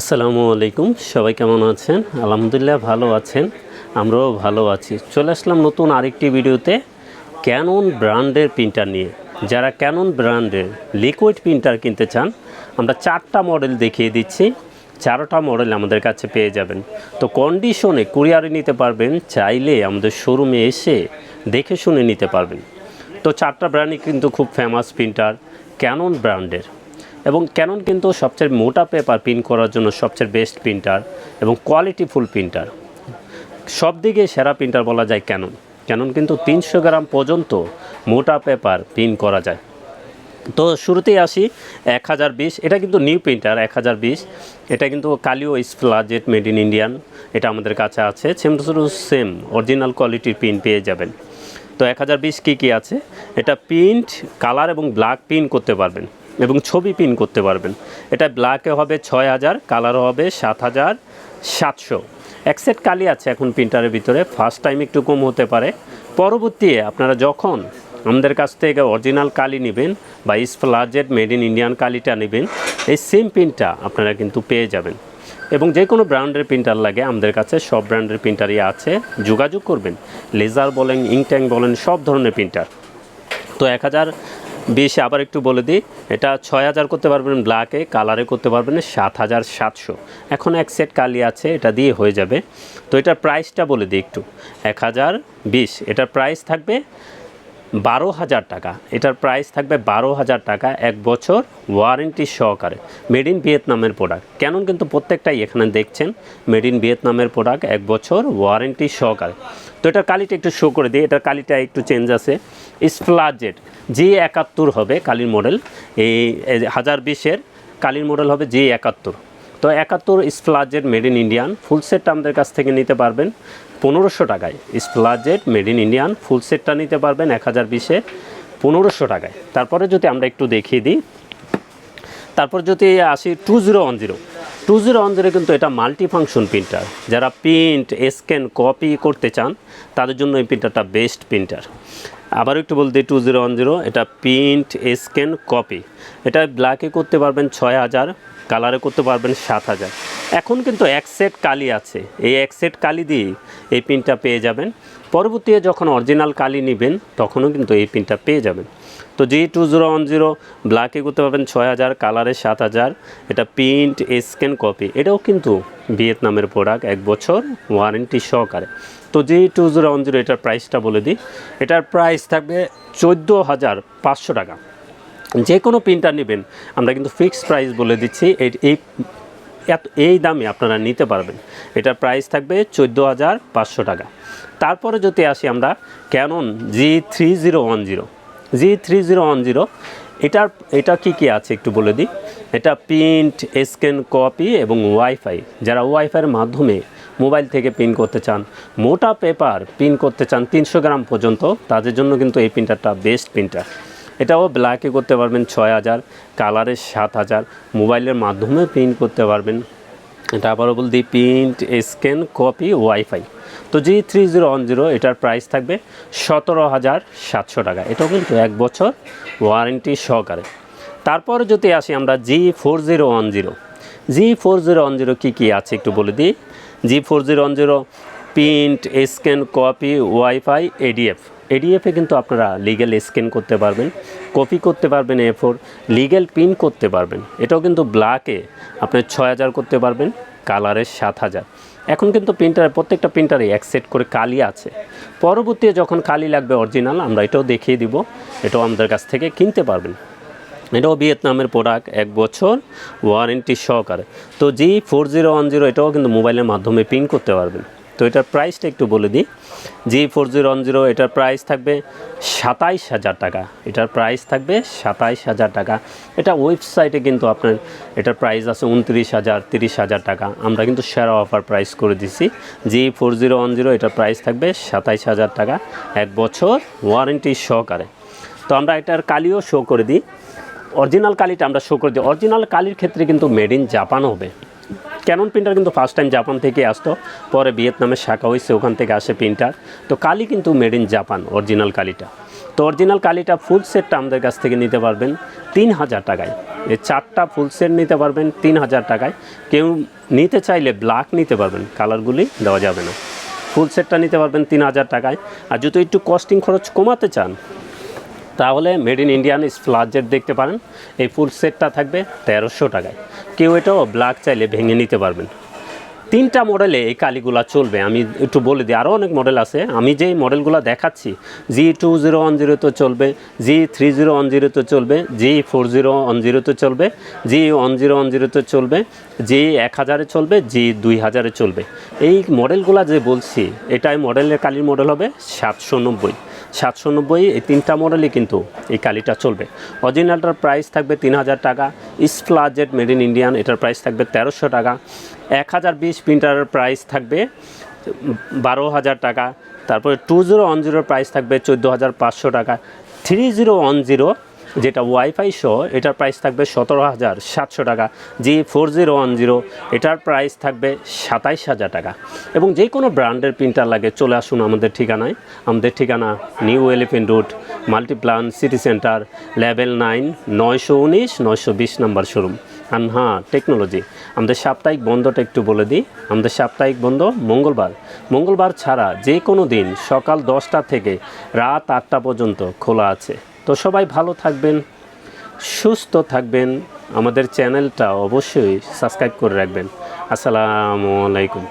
আসসালামু আলাইকুম, সবাই কেমন আছেন? আলহামদুলিল্লাহ ভালো আছেন, আমরাও ভালো আছি। চলে আসলাম নতুন আরেকটি ভিডিওতে ক্যানন ব্র্যান্ডের প্রিন্টার নিয়ে। যারা ক্যানন ব্র্যান্ডের লিকুইড প্রিন্টার কিনতে চান, আমরা চারটা মডেল দেখিয়ে দিচ্ছি। চারোটা মডেল আমাদের কাছে পেয়ে যাবেন। তো কন্ডিশনে কুরিয়ারে নিতে পারবেন, চাইলে আমাদের শোরুমে এসে দেখে শুনে নিতে পারবেন। তো চারটা ব্র্যান্ডই কিন্তু খুব ফেমাস প্রিন্টার ক্যানন ব্র্যান্ডের। এবং ক্যানন কিন্তু সবচেয়ে মোটা পেপার প্রিন্ট করার জন্য সবচেয়ে বেস্ট প্রিন্টার এবং কোয়ালিটি ফুল প্রিন্টার সব দিকে সেরা প্রিন্টার বলা যায় ক্যানন ক্যানন কিন্তু তিনশো গ্রাম পর্যন্ত মোটা পেপার প্রিন্ট করা যায়। তো শুরুতেই আসি এক হাজার বিশ, এটা কিন্তু নিউ প্রিন্টার এক হাজার বিশ। এটা কিন্তু কালিও স্প্লাজেট মেড ইন ইন্ডিয়ান এটা আমাদের কাছে আছে। সেম টু সেম অরিজিনাল কোয়ালিটির প্রিন্ট পেয়ে যাবেন। তো এক হাজার বিশ কী কী আছে? এটা প্রিন্ট কালার এবং ব্ল্যাক প্রিন্ট করতে পারবেন। এবং ছবি প্রিন্ট করতে পারবেন। এটা ব্ল্যাকে হবে ছয় হাজার কালারও হবে সাত হাজার সাতশো। এক সেট কালি আছে এখন প্রিন্টারের ভিতরে ফার্স্ট টাইম একটু কম হতে পারে। পরবর্তী আপনারা যখন আমাদের কাছ থেকে অরিজিনাল কালি নেবেন বা স্প্লাজেড মেড ইন ইন্ডিয়ান কালিটা নেবেন, এই সেম প্রিন্টটা আপনারা কিন্তু পেয়ে যাবেন। এবং যে কোনো ব্র্যান্ডের প্রিন্টার লাগে, আমাদের কাছে সব ব্র্যান্ডের প্রিন্টারই আছে। যোগাযোগ করবেন লেজার বলেন ইংট্যাঙ্ক বলেন, সব ধরনের প্রিন্টার তো এক হাজার বিশে আবার একটু বলে দিই, এটা ছয় হাজার করতে পারবেন ব্ল্যাকে কালারে করতে পারবেন সাত হাজার সাতশো। এখন এক সেট কালি আছে, এটা দিয়ে হয়ে যাবে। তো এটার প্রাইসটা বলে দিই একটু, এক হাজার বিশ, এটার প্রাইস থাকবে বারো হাজার টাকা। এটার প্রাইস থাকবে বারো হাজার টাকা এক বছর ওয়ারেন্টি সহকারে। মেড ইন ভিয়েতনামের প্রোডাক্ট কেন কিন্তু প্রত্যেকটাই এখানে দেখছেন মেড ইন ভিয়েতনামের প্রোডাক্ট এক বছর ওয়ারেন্টি সহকারে। তো এটার কালিটা একটু শো করে দিই। এটার কালিটা একটু চেঞ্জ আছে। স্প্লাজেট জি একাত্তর হবে কালির মডেল এই হাজার বিশের কালির মডেল হবে জি একাত্তর। তো একাত্তর স্প্লাজেট মেড ইন ইন্ডিয়ান ফুল সেটটা আমাদের কাছ থেকে নিতে পারবেন পনেরোশো টাকায়। স্প্লাজেট মেড ইন ইন্ডিয়ান ফুল সেটটা নিতে পারবেন এক হাজার বিশে পনেরোশো টাকায়। তারপরে যদি আমরা একটু দেখিয়ে দিই, তারপর যদি আসি two zero one zero two zero one zero কিন্তু এটা মাল্টি ফাংশন প্রিন্টার যারা প্রিন্ট স্ক্যান কপি করতে চান, তাদের জন্য এই প্রিন্টারটা বেস্ট প্রিন্টার আবার একটু বলতে, টু জিরো ওয়ান জিরো এটা প্রিন্ট স্ক্যান কপি এটা ব্ল্যাকে করতে পারবেন ছয় হাজার কালারে করতে পারবেন সাত হাজার। এখন কিন্তু এক সেট কালি আছে। এই এক সেট কালি দিয়ে এই পিনটা পেয়ে যাবেন। পরবর্তীতে যখন অরিজিনাল কালি নেবেন, তখনও কিন্তু এই পিনটা পেয়ে যাবেন। তো G two zero one zero ব্ল্যাকে করতে পারবেন ছয় হাজার কালারে সাত হাজার। এটা প্রিন্ট স্ক্যান কপি এটাও কিন্তু ভিয়েতনামের প্রোডাক্ট এক বছর ওয়ারেন্টি সহকারে। তো G two zero one zero এটার প্রাইসটা বলে দিই, এটার প্রাইস থাকবে চোদ্দ হাজার পাঁচশো টাকা। যে কোনো প্রিন্টার নেবেন, আমরা কিন্তু ফিক্সড প্রাইস বলে দিচ্ছি, এই এই এত এই দামে আপনারা নিতে পারবেন। এটার প্রাইস থাকবে চোদ্দ হাজার পাঁচশো টাকা। তারপরে যদি আসি আমরা Canon G three zero one zero G three zero one zero এটার এটা কী কী আছে একটু বলে দিই? এটা প্রিন্ট স্ক্যান কপি এবং ওয়াইফাই যারা ওয়াইফাইয়ের মাধ্যমে মোবাইল থেকে প্রিন্ট করতে চান, মোটা পেপার প্রিন্ট করতে চান তিনশো গ্রাম পর্যন্ত, তাদের জন্য কিন্তু এই প্রিন্টারটা বেস্ট প্রিন্টার এটাও ব্ল্যাকে করতে পারবেন ছয় হাজার কালারে সাত হাজার মোবাইলের মাধ্যমে প্রিন্ট করতে পারবেন। এটা আবারও বলতে প্রিন্ট স্ক্যান কপি ওয়াইফাই তো G three zero one zero এটার প্রাইস থাকবে সতেরো হাজার সাতশো টাকা। এটাও কিন্তু এক বছর ওয়ারেন্টি সহকারে। তারপরে যদি আসি আমরা G four zero one zero G four zero one zero কী কী আছে একটু বলে দিই? G four zero one zero print scan copy wifi ADF এডিএফে কিন্তু আপনারা লিগেল স্ক্যান করতে পারবেন কপি করতে পারবেন এ ফোর লিগেল প্রিন্ট করতে পারবেন। এটাও কিন্তু ব্ল্যাকে আপনি ছয় হাজার করতে পারবেন কালারের সাত হাজার। এখন কিন্তু প্রিন্টারে প্রত্যেকটা প্রিন্টারে এক সেট করে কালি আছে। পরবর্তীতে যখন কালি লাগবে অরিজিনাল আমরা এটাও দেখিয়ে দিব, এটাও আমাদের কাছ থেকে কিনতে পারবেন। এটাও ভিয়েতনামের প্রোডাক্ট এক বছর ওয়ারেন্টি সহকারে। তো G four zero one zero এটাও কিন্তু মোবাইলের মাধ্যমে প্রিন্ট করতে পারবেন। তো এটার প্রাইসটা একটু বলে দিই। G four zero one zero এটার প্রাইস থাকবে সাতাইশ হাজার টাকা। এটার প্রাইস থাকবে সাতাইশ হাজার টাকা। এটা ওয়েবসাইটে কিন্তু আপনার এটার প্রাইস আছে উনত্রিশ হাজার, তিরিশ হাজার টাকা। আমরা কিন্তু সেরা অফার প্রাইস করে দিছি। G four zero one zero এটার প্রাইস থাকবে সাতাইশ হাজার টাকা। এক বছর ওয়ারেন্টি সহকারে। তো আমরা এটার কালিও শো করে দিই। অরিজিনাল কালিটা আমরা শো করে দিই। অরিজিনাল কালির ক্ষেত্রে কিন্তু মেড ইন জাপান হবে। ক্যানন প্রিন্টার কিন্তু ফার্স্ট টাইম জাপান থেকে আসতো, পরে ভিয়েতনামের শাখা হয়েছে ওখান থেকে আসে প্রিন্টার তো কালি কিন্তু মেড ইন জাপান অরিজিনাল কালিটা। তো অরিজিনাল কালিটা ফুল সেটটা আমাদের কাছ থেকে নিতে পারবেন তিন হাজার টাকায়। এই চারটা ফুল সেট নিতে পারবেন তিন হাজার টাকায়। কেউ নিতে চাইলে ব্ল্যাক নিতে পারবেন কালারগুলি দেওয়া যাবে না। ফুল সেটটা নিতে পারবেন তিন হাজার টাকায়। আর যদি একটু কস্টিং খরচ কমাতে চান তাহলে মেড ইন ইন্ডিয়ান স্প্লাজেট দেখতে পারেন। এই ফুল সেটটা থাকবে তেরোশো টাকায়। কেউ এটাও ব্ল্যাক চাইলে ভেঙে নিতে পারবেন। তিনটা মডেলে এই কালিগুলা চলবে। আমি একটু বলে দিই আরও অনেক মডেল আছে। আমি যেই মডেলগুলো দেখাচ্ছি জি টু জিরো ওয়ান জিরোতে চলবে জি থ্রি জিরো ওয়ান জিরোতে চলবে জি ফোর জিরো ওয়ান জিরোতে চলবে জি ওয়ান জিরো ওয়ান জিরোতে চলবে জি এক হাজারে চলবে জি দুই হাজারে চলবে। এই মডেলগুলা যে বলছি, এটাই মডেলের কালির মডেল হবে সাতশো নব্বই। সাতশো নব্বই, এই তিনটা মডেলই কিন্তু এই কালিটা চলবে। অরিজিনালটার প্রাইস থাকবে তিন হাজার টাকা স্প্লাজেট মেড ইন ইন্ডিয়ান এটার প্রাইস থাকবে তেরোশো টাকা। এক হাজার বিশ প্রিন্টারের প্রাইস থাকবে বারো হাজার টাকা। তারপরে টু জিরো ওয়ান জিরোর প্রাইস থাকবে চোদ্দ হাজার পাঁচশো টাকা। থ্রি জিরো ওয়ান জিরো যেটা ওয়াইফাই সহ, এটার প্রাইস থাকবে সতেরো হাজার সাতশো টাকা। G four zero one zero, এটার প্রাইস থাকবে সাতাইশ হাজার টাকা। এবং যে কোনো ব্র্যান্ডের প্রিন্টার লাগে, চলে আসুন আমাদের ঠিকানায়। আমাদের ঠিকানা New Elephant Road Multiplan City Centre level nine নয়শো উনিশ, নয়শো বিশ নাম্বার শোরুম আর হ্যাঁ টেকনোলজি আমাদের সাপ্তাহিক বন্ধটা একটু বলে দিই। আমাদের সাপ্তাহিক বন্ধ মঙ্গলবার। মঙ্গলবার ছাড়া যে কোনো দিন সকাল দশটা থেকে রাত আটটা পর্যন্ত খোলা আছে। তো সবাই ভালো থাকবেন সুস্থ থাকবেন। আমাদের চ্যানেলটা অবশ্যই সাবস্ক্রাইব করে রাখবেন। আসসালামু আলাইকুম।